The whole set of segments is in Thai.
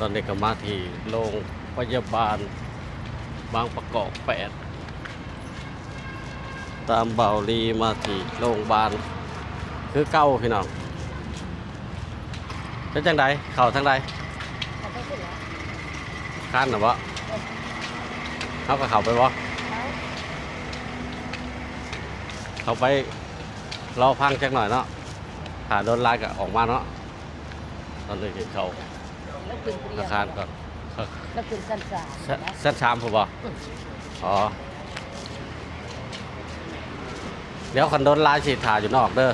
ตอนนี้ก็มาที่โรงพยาบาลบางประกอบแปดตามเบาลีมาที่โรงพยาบาลคือเก้าพี่น้องเป็นจังไดเข่าทางใดขาไปขึ้นแล้วข้านหรือวะเขาก็เข่าไปวะเขาไปรอพังจักหน่อยเนาะถ้าโดนลายก็ออกมาเนาะตอนนี้เขา แล้วขึ้นเรียอานคารก่อนแล้วขึ้นสั้นสามเส้นเส้นชามผมบอกอ๋อ เดี๋ยวคันโดนลายสิถ่ายอยู่นอกเด้อ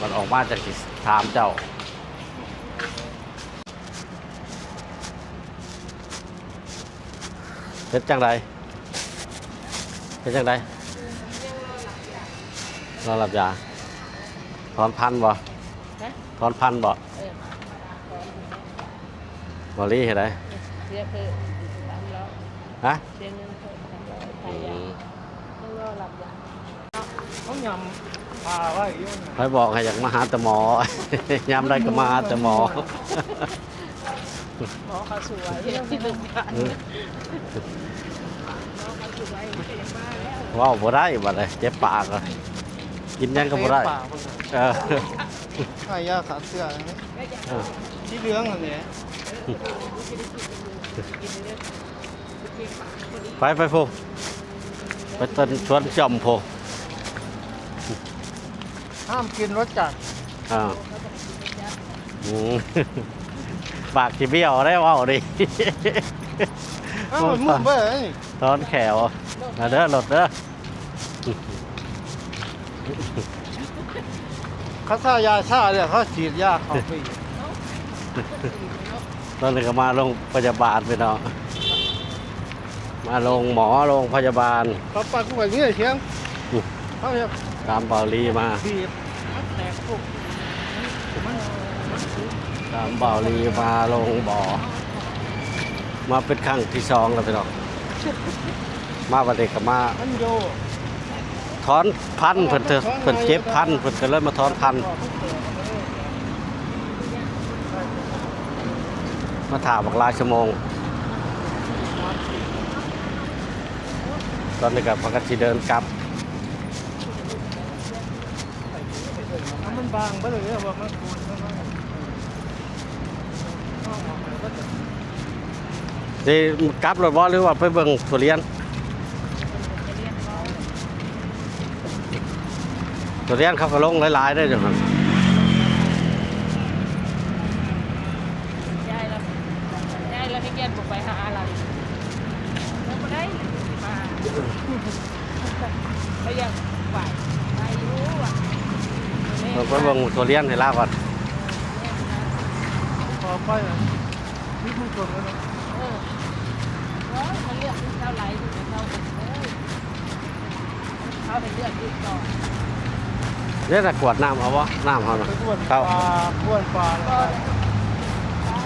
มันออกมาจากสิถามเจ้าเป็นจังไรเป็นจังไรนอนหลับยาถอนพันบ่นะถอนพันบ่ เออบ อลี่เห็นไหมเสียคือสามร้อยฮะเสียเงินเพิ่มสามร้อยไทอืยยามต้องรอหลับยาเขายำพาไว้อยุ่งใครบอกให้อยากมาหาแต่หมอ ยามใดก็มาหาแต่หมอหมอเขาสวยที่โรงพยาบาลอืมหมอเขาสวยก็ยังมาแล้วว้าวบ่ได้บัดเลยเจ็บปากอะกินหยังก็บ่ได้ปากมันเออใช่ยาขาดเสื้ออันนี้ก็อยากเออที่เหลืองอันนี้ ไปไปพูไปต้นชวนจอมพูห้ามกินรสจัดอ่าอืมปากที่เบี้ยวได้เว้าวดิอ้าวมันมุ่งเบ้อนี่ตอนแขวมาเด้อหลดเด้อเขาซ่ายาชาเนี่ยเขาฉีดยาเขาไปอีก ตอนนี้ก็มาโรงพยาบาลไปเนาะมาโรงหมอโรงพยาบาลเขาปักไว้เงี้ยเชียงอืมเขาจะตามเบาลีมาบีบมันแตกปุ๊บมันมันตามเบาลีมาลงบ่อ มาเป็นครั้งที่สองแล้วไปเนาะมาวันเด็กก็มามันโยถอนพันธุ์เพิ่นเถอะเพิ่นเจ็บพันธุ์เพิ่นก็เลยมาถอนพัน มาถามบักลาชั่วโมง ตอนนี้ก็พากันสิเดินกลับมันบางไปเลยเนี่ยว่ามันปูนมันมันเอาออกมาก็จะสิกลับรถบ่หรือว่าไปเบิ่งทุเรียนทุเรียนเขาก็ลงหลายๆได้จังซั่นยายแล้วยายแล้วให้แกนบอกไปหาอะไรแล้วมาได้มาเขายังไหวไปรู้อะ เรา ไปเบิ่งทุเรียนให้ลาก่อนพอไปอะนี่มันกดแล้วนะเออแล้วเขาเลือกเท่าไหร่ถึงจะเท่ากันเลยเขาไปเลือกดีก่อนเดี๋ยวจะกวดน้ำเอาบ่น้ำเฮาน่ะไปบ้วนปเข้าลาบ้วนปลาแล้วก็ก็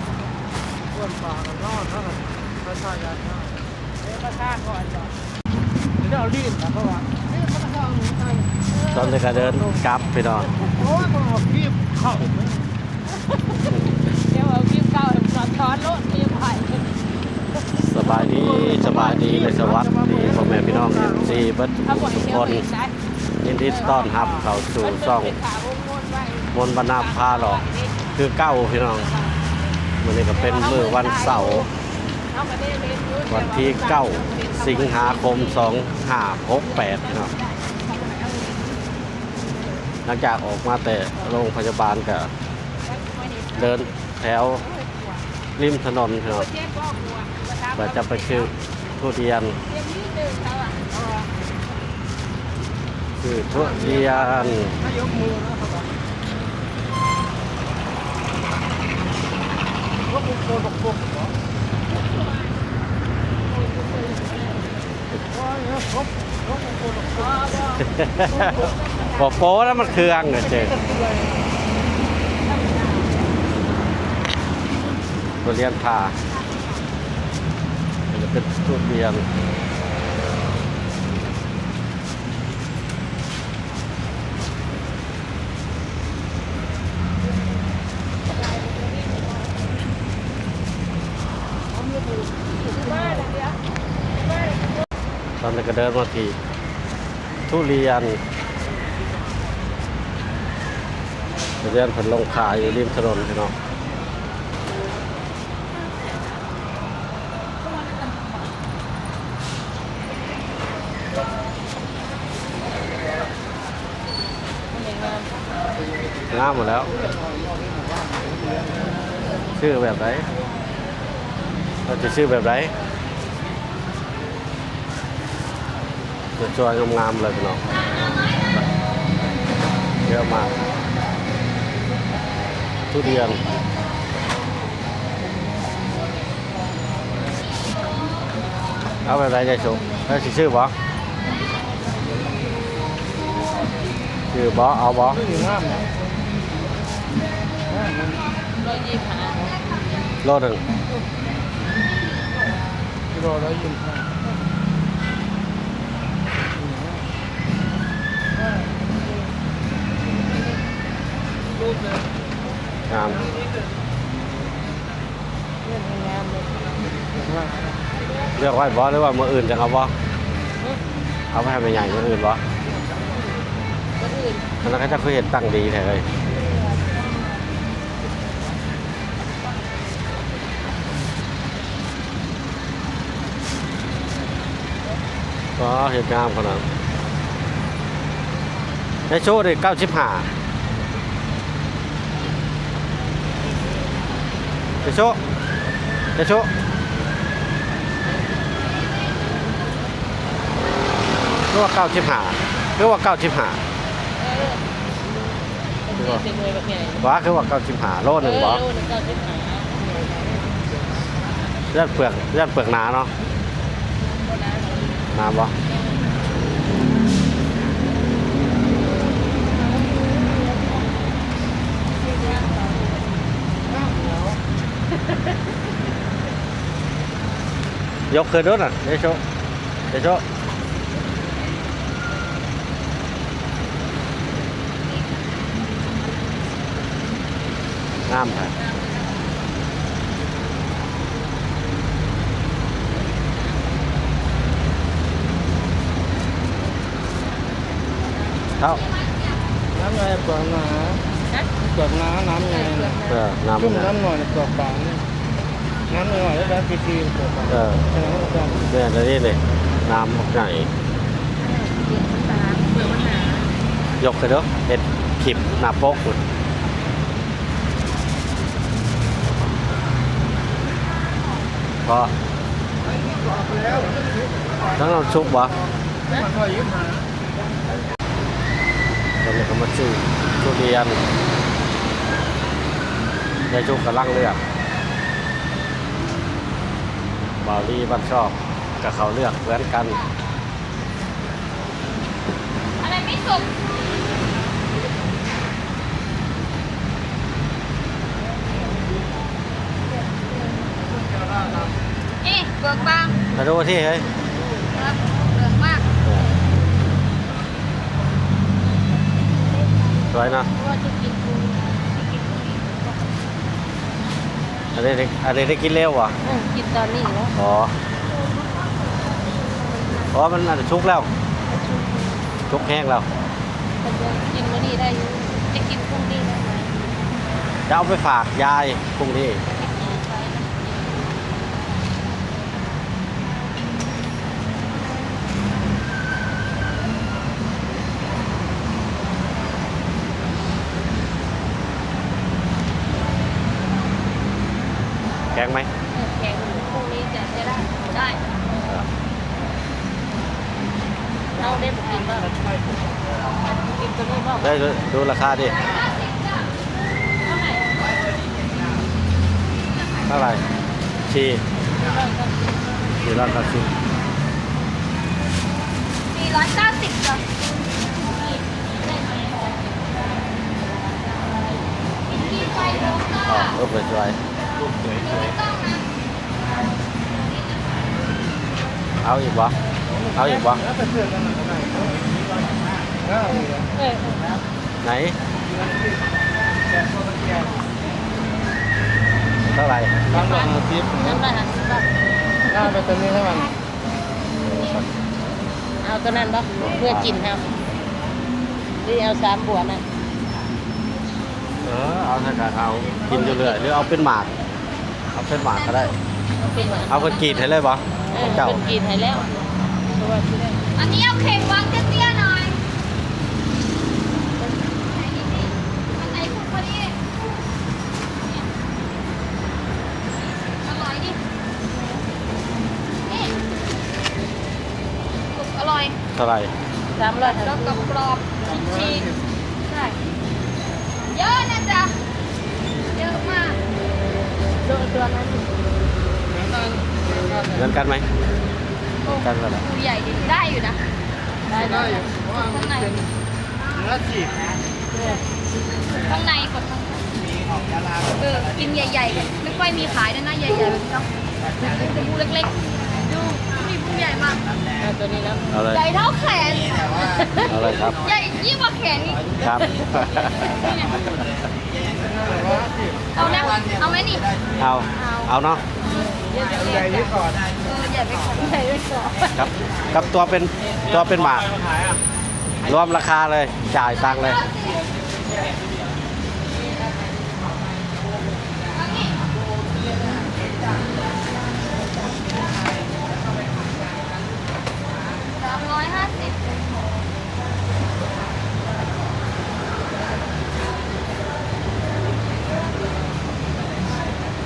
บ้วนปลาแล้วนอนเท่านั้นเขาซ่ายาชาเดี๋ยวก็ฆ่าก่อนก่อนเดี๋ยวเอาลีนนะเพราะว่านี่มันก็เอาหนูไป ตอนนี้ก็เดินกลับพี่น้องโอ้ยมันเอาคีบเข้าเดี๋ยวเอาพิมพ์เก่าให้มันสอนช้อนโลดพิมพ์ไผ่สบายดีสบายดีเลยสวัสดีพ่อแม่พี่น้องที่เบิดถ้าบ่อยทุกเที่ยควนอีกได้ยินดีต้อนรับเข้าสู่ช่องเป็นขาวงวนไว้มนต์บรรณาพาหรอก คือเก้าพี่น้องวันนี้ก็เป็นมื้อวันเสาร์เอามาได้เรียนรู้วันที่9สิงหาคม2568พี่น้อง หลังจากออกมาแต่โรงพยาบาลก็เดินแถวริมถนนพี่น้องเจ็บเพื่อจะไปซื้อทุเรียนคือทุเรียนถ้ายกมือนะเขาบกยกมือโกน บอกโป้แล้วมันเครื่องเหรอเจ๊ตัวเลี้ยงพาจะเป็นตัวเรียนตอนนี้ก็เดินมาที่ทุเรียน เรียนผลลงขายอยู่ริมถนนพี่น้องนยังามหมดแล้ว ชื่อแบบไหนเราจะชื่อแบบไหนจะจอยงามๆเลยพี่น้องเยอะมาก ทุเรียนเอาแบบไหนใจชุกแล้วสิชื่อบ่ชื่อบ่เอาบ่ไม่ถึงห้ามนะร้อยยี่สิบห้าโลหนึ่งกิโลละยี่สิบห้ารูปเลย งามเรื่องงามเลยเลือกไว้บ่หรือว่ามืออื่นจะเอาบ่เอาไปให้ไปใหญ่มืออื่นบ่คนอื่นอันนั้นก็จะเคยเห็นตั้งดีเลยก็เห็นงามขนาดในโชว์เลยเก้าสิบห้า ในโชว์ในโชว์หรือว่าเก้าสิบหาหรือว่าเก้าสิบหาเป็นเลยแบบไงว้าคือว่าเก้าสิบหาโลหนึ่งบ่เออโลหนึ่งเก้าเลือดเปลือกเลือดเปลือกหนาเนาะโลนะหนาบ่ ยกขึ้นด้วยน่ะเดโชเดโชงามค่ะเท่าน้ำไงเปลือกหนาฮะเปลือกหนาน้ำไงเออน้ำชุ่มเนี่ยน้ำหน่อยเปลือกบาง นี่น้ำหน่อยแล้วได้ปีทีเปลือกบางเออแค่นั้นก็ได้เนี่ยเดี๋ยวนี้เลยน้ำบักใหญ่เปลือกเปลือกมันหนายกขึ้นด้วยเห็ดขีบหน้าปกพุ่นพอต้องเราชุบวะตอนนี้ก็มาซื้อทุเรียนยายชุบกำลังเลือก บาวลี่บ้านชอบกับเขาเลือกเหมือนกัน อะไรไม่สุกนี่เปลือกบางมาดูที่เฮ้ยครับเปลือกมากสวยนะเพราะว่าจะกินปูจะกินพวกนี้ อันนี้ได้อันนี้ได้กินเร็วอะอืมกินตอนนี้เนาะอ๋อเพราะว่ามันอาจจะชุกแล้ว ชุกแห้งแล้วมันจะกินวันนี้ได้อยู่จะกินพรุ่งนี้ได้ไหมจะเอาไปฝากยายพรุ่งนี้ กินงานไปนะ แก งไหมเออแกงพรุ่งนี้จะจะได้ได้เราได้บุกินบ้างกินตัวนี้บ้างได้ดูดูราคาดิเท่าไหร่เท่าไหร่ชีสี่ร้อยเก้าสิบสี่ร้อยเก้าสิบจ้ะกินไฟลงอ๋อค่ะรูปสวย รูปสวยไม่ต้องนะๆเอาอีกวะเอาอีกวะแล้วไปเพื่อนกันหน่อยก็ได้ก็เอาเลยเออไหนแกะตัวแกะเท่าไหร่บางดอกมาทิพย์นั่นไปหาสิบบาทหน้าไปตัวนี้ให้มันนเอาตัวนั้นบ่เพื่อกินเอาหรือเอาสามบัวนั่นเออเอาถ้าการเอากินอยู่เรื่อยหรือเอาเป็นหมาก เอาเป็นหมากก็ได้ เป็นว่าเอาคนกรีดให้เลยบ่เออเจ้า เป็นกินให้แล้วเพราะว่าที่ได้อันนี้เอาเข่งวางเตี้ยๆหน่อยอันไหนสุกพอดีอร่อยดินี่สุกอร่อยเท่าไหร่สามร้อยแล้วกับกรอบๆชีสใช่เยอะนะ ตัวตัวนั้นเหมือนกันไหมโอ้กันก็ได้ดูใหญ่ดิได้อยู่นะ ได้ได้ได้อยู่เพราะว่ามันเป็นเนื้อจีบข้างในกดข้างในเออกินใหญ่ๆกันไม่ค่อยมีขายนะนะใหญ่ๆแบบนี้เนาะเป็นภูเล็กๆ ดูมีภูใหญ่มากเอาตัวนี้แล้วเอาเลยใหญ่เท่าแขนเอาเลยครับ ใหญ่ยิ่งกว่าแขนอีกครับ เอานะเอาไหมนี่เอา เอาเนาะใหญ่นี้ก่อนเออใหญ่ไปก่อนใหญ่ไปก่อนครับกับตัวเป็นตัวเป็นหมากรวมราคาเลยจ่ายตังค์เลยสามร้อยห้าสิบ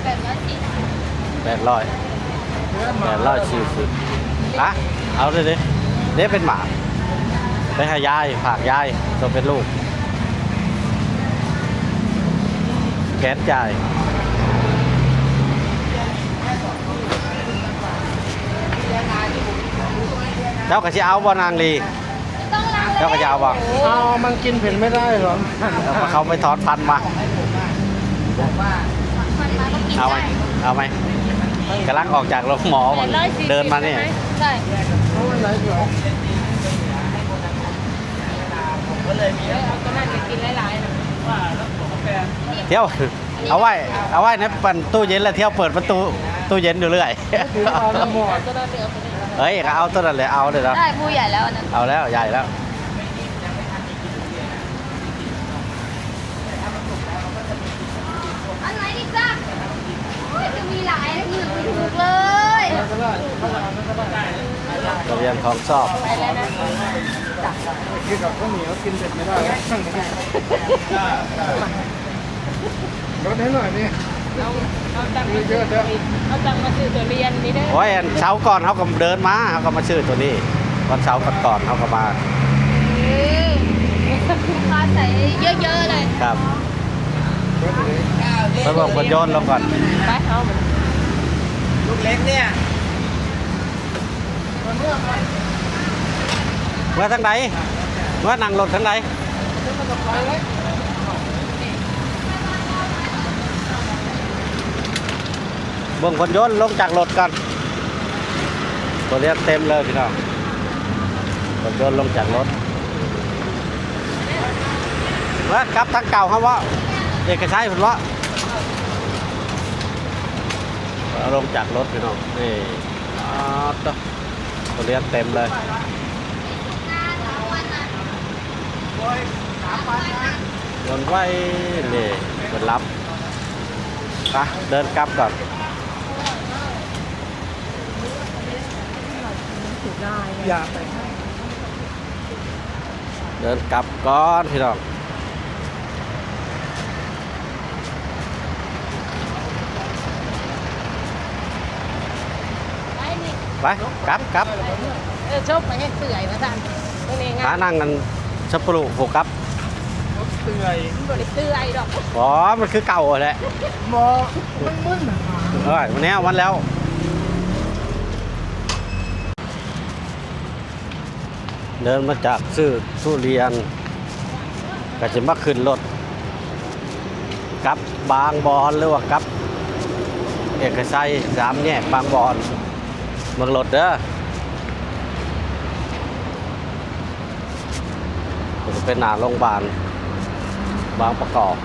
แปดร้อยสี่สิบ แป ดร้อยแปดร้อยสี่สิบอะเอาเลยดิเด้เป็นหมาไปให้ยายฝากยายตัวเป็นลูกแขนจ่ายเจ้าก็จะเอาบ่นางลีต้องล้างเจ้าก็จะเอาบ่เอามันกินเผ็ดไม่ได้หรอเอาเขาไปถอนฟันมามันมาก็กินเอาไหมได้เอาไหม กำลังออกจากโรงหมอแปดร้อยสี่สิบเดินมาเนี่ยใช่ไหใช่เพราะมันไหนเดี๋ยวเอาตัวนั้นไปกินหลายๆนะเที่ยวเอาไว้เอาไว้ในปันตู้เย็นแล้วเที่ยวเปิดประตูตู้เย็นอยู่เรื่อยถือเอาแล้วหมดตัวนั้นเดียวตัวนี้เฮ้ยก็เอาตัวนั้นเลยเอาเลยนะได้ผู้ใหญ่แล้วอันนั้นเอาแล้วใหญ่แล้ว อันไหนดีจ้าโอ้ยจะมีหลายนะที่ไม่ถูกเลย ก็ได้เขาจะเอาก็ได้กระเรียนของชอบไปแล้วนะกินกับข้าวเหนียวกินเผ็ดไม่ได้ลดให้หน่อยนี่เอาเอาตังค์มาซื้อตัวนี้เอาตังค์มาซื้อตัวเรียนนี่ได้อโอ้ยอันเช้าก่อนเขาก็เดินมาเขาก็มาซื้อตัวนี้วันเช้าก่อนก่อนเขาก็มาเออลูกค้าใส่เยอะๆเลยครับลดเลยไปบอกคนโยนลงก่อนไปเอามันลูกเล็กเนี่ย เมื่อทั้งใดเมื่อนั่งรถทั้งใดเบ่งคนยนลงจากรถก่อนตัวเรียกเต็มเลยพี่น้องคนยนลงจากรถเมื่อกลับทางเก่าครับว่าเอกชัยผมว่าลงจากรถพี่น้องนี่อ๋อ ตัวตัวเรียกเต็มเลยโดนไว้นี่เปิดรับไปเดินกลับก่อนอย่าไปเดินกลับก่อนพี่น้อง ไปนี่ ไปกลับกลับเออชกไปให้เสื่อยมาสั่นตรงนี้ขานั่งกันชับปลูกผูกกลับเตื่อยมันบริเสื่อยดอกอ๋อมันคือเก่าแหละหมอมันมึนเออวันนี้วันแล้วเดินมาจากซื้อทุเรียนก็จะมาขึ้นรถกลับบางบอนหรือว่ากลับ เอกชัยสามแยกบางบอน เมืองรถเด้อเป็นหนาโรงพยาบาลบางประกอบ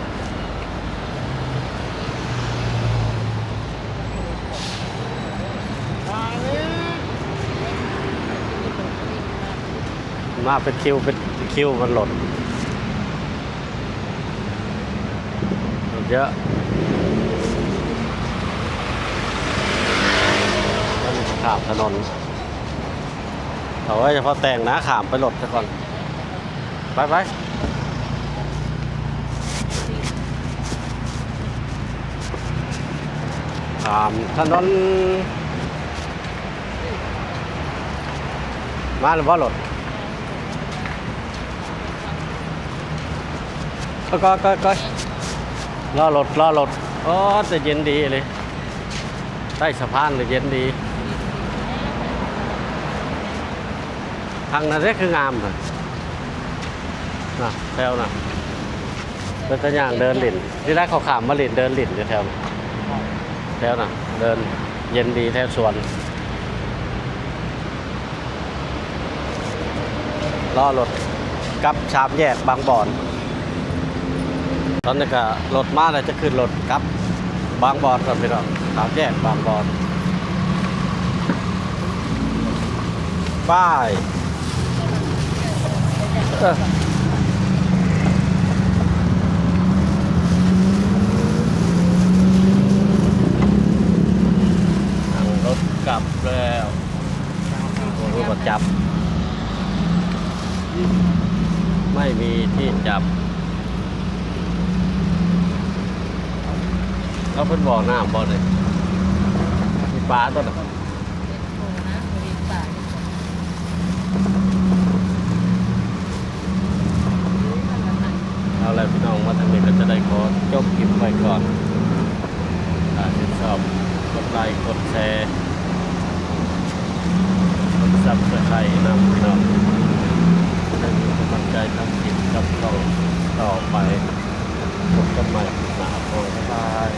มาเป็นคิวเป็นคิวมันหล่นเยอะมัน ขามถนนเอาไว้เฉพาะแต่งนะขามไปรถซะก่อน ไปไปขามถนน มาหรือว่ารถก็ก็ก็ก็รอรถรอรถโอ้แต่เย็นดีเลยใต้สะพานเลยเย็นดี ทางนั้นเรียกคืองามเลยนะแถวนะเป็นตัวอย่างเดินหลินที่แรกเขาขามมาหลินเดินหลินอยู่แถวนะแถวนะเดินเย็นดีแถวสวนรอรถกับชามแยกบางบ่อน ตอนนี้ก็รถมาแล้วจะขึ้นรถกับบางบ่อนครับพี่น้องชามแยกบางบ่อนป้าย นั่งรถกลับแล้วโอ้โหรถจับ ไม่มีที่จับเขาเพิ่นบอกน้ำบ่เลยมีปลาตัวน่ เอาแล้วพี่น้องมาทางนี้ก็จะได้ขอจบคลิปไปก่อนถ้าชื่นชอบกดไลค์กดแชร์กดซับสไครต์นำพี่น้องให้มีกำลังใจทำคลิปกับเราต่อไปพบกันใหม่หนาโอ้ยบาย